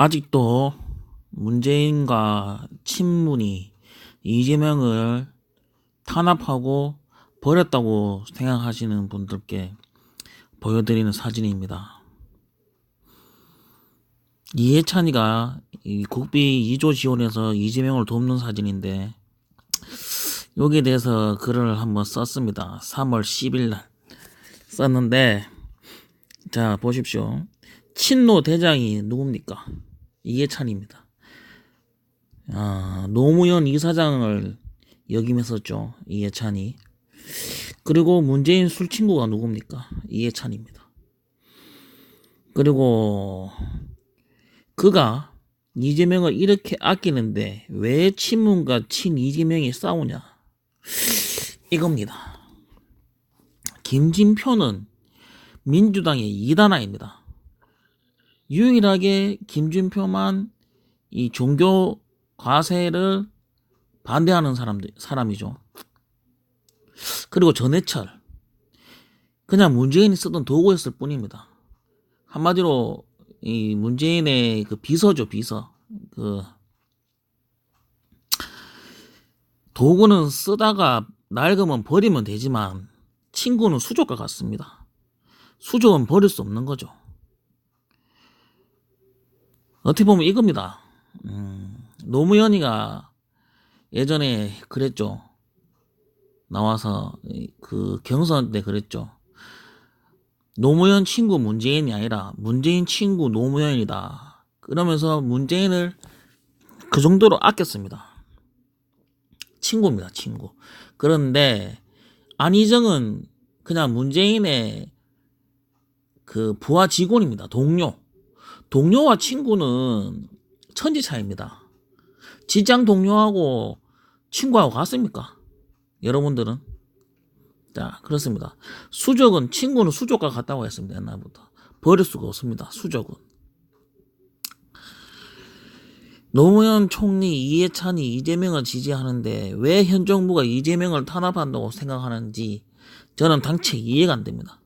아직도 문재인과 친문이 이재명을 탄압하고 버렸다고 생각하시는 분들께 보여드리는 사진입니다. 이해찬이가 이 국비 2조 지원해서 이재명을 돕는 사진인데 여기에 대해서 글을 한번 썼습니다. 3월 10일 날 썼는데 자 보십시오. 친노 대장이 누굽니까? 이해찬입니다. 아, 노무현 이사장을 역임했었죠. 이해찬이. 그리고 문재인 술 친구가 누굽니까? 이해찬입니다. 그리고 그가 이재명을 이렇게 아끼는데 왜 친문과 친 이재명이 싸우냐? 이겁니다. 김진표는 민주당의 이단아입니다. 유일하게 김진표만 이 종교 과세를 반대하는 사람들, 사람이죠. 그리고 전해철. 그냥 문재인이 쓰던 도구였을 뿐입니다. 한마디로 이 문재인의 그 비서죠, 비서. 그 도구는 쓰다가 낡으면 버리면 되지만 친구는 수족과 같습니다. 수족은 버릴 수 없는 거죠. 어떻게 보면 이겁니다. 음, 노무현이가 예전에 그랬죠. 나와서 그 경선 때 그랬죠. 노무현 친구 문재인이 아니라 문재인 친구 노무현이다. 그러면서 문재인을 그 정도로 아꼈습니다. 친구입니다, 친구. 그런데 안희정은 그냥 문재인의 그 부하 직원입니다. 동료. 동료와 친구는 천지 차이입니다. 직장 동료하고 친구하고 같습니까? 여러분들은? 자, 그렇습니다. 수족은, 친구는 수족과 같다고 했습니다. 옛날부터. 버릴 수가 없습니다. 수족은. 노무현 총리 이해찬이 이재명을 지지하는데 왜 현 정부가 이재명을 탄압한다고 생각하는지 저는 당체 이해가 안 됩니다.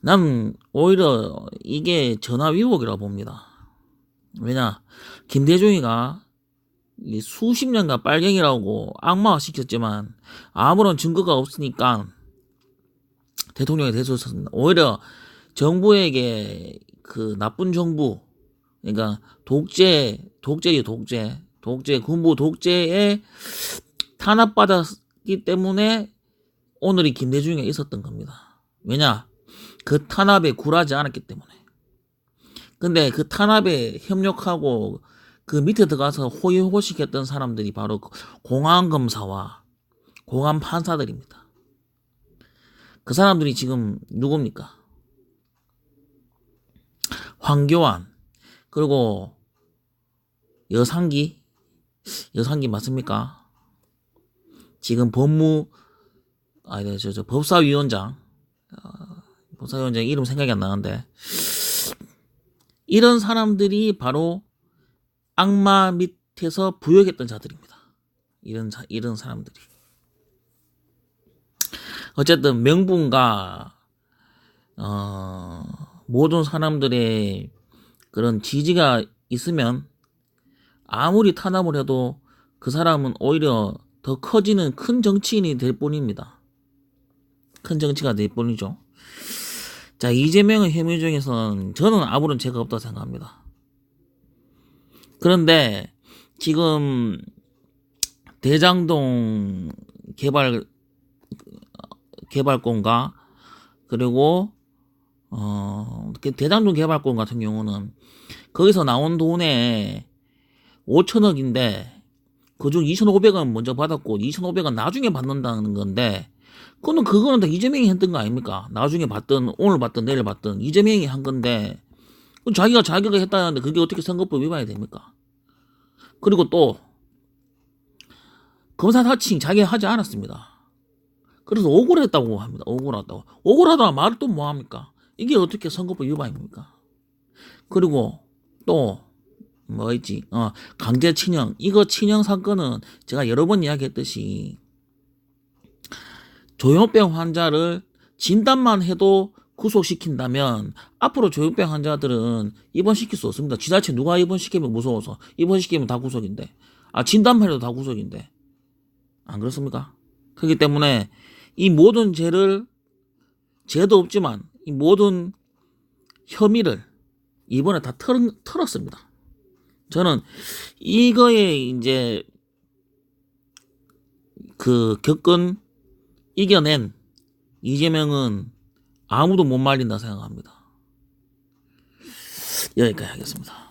난 오히려 이게 전화 위복이라고 봅니다. 왜냐, 김대중이가 수십 년간 빨갱이라고 악마화 시켰지만 아무런 증거가 없으니까 대통령이 되셨습니다. 오히려 정부에게 그 나쁜 정부, 그러니까 독재, 독재지 독재, 독재, 군부 독재에 탄압받았기 때문에 오늘이 김대중이 있었던 겁니다. 왜냐? 그 탄압에 굴하지 않았기 때문에. 근데 그 탄압에 협력하고 그 밑에 들어가서 호의호식했던 사람들이 바로 공안 검사와 공안 판사들입니다. 그 사람들이 지금 누굽니까? 황교안 그리고 여상기 여상기 맞습니까? 지금 법무 아니 저, 저 법사위원장 어, 법사위원장 이름 생각이 안 나는데 이런 사람들이 바로 악마 밑에서 부역했던 자들입니다. 이런 자, 이런 사람들이. 어쨌든 명분과 어, 모든 사람들의 그런 지지가 있으면 아무리 탄압을 해도 그 사람은 오히려 더 커지는 큰 정치인이 될 뿐입니다. 큰 정치가 될 뿐이죠. 자, 이재명의 혐의 중에서는 저는 아무런 죄가 없다고 생각합니다. 그런데 지금 대장동 개발 개발권과 그리고 어 대장동 개발권 같은 경우는 거기서 나온 돈에 5천억인데 그중 2,500원 먼저 받았고 2,500원 나중에 받는다는 건데 그거는 그거는 다 이재명이 했던 거 아닙니까? 나중에 받든 오늘 받든 내일 받든 이재명이 한 건데 자기가 자기가 했다는데 그게 어떻게 선거법 위반이 됩니까? 그리고 또 검사 사칭 자기가 하지 않았습니다. 그래서 억울했다고 합니다. 억울하다고. 억울하다 말을 또 뭐합니까? 이게 어떻게 선거법 위반입니까? 그리고 또뭐 있지? 어, 강제 친형. 이거 친형 사건은 제가 여러 번 이야기했듯이 조현병 환자를 진단만 해도 구속시킨다면 앞으로 조현병 환자들은 입원시킬 수 없습니다. 지자체 누가 입원시키면 무서워서 입원시키면 다 구속인데 아 진단만 해도 다 구속인데 안 그렇습니까? 그렇기 때문에 이 모든 죄를 죄도 없지만 이 모든 혐의를 이번에 다 털, 털었습니다. 저는 이거에 이제 그 겪은 이겨낸 이재명은 아무도 못 말린다 생각합니다. 여기까지 하겠습니다.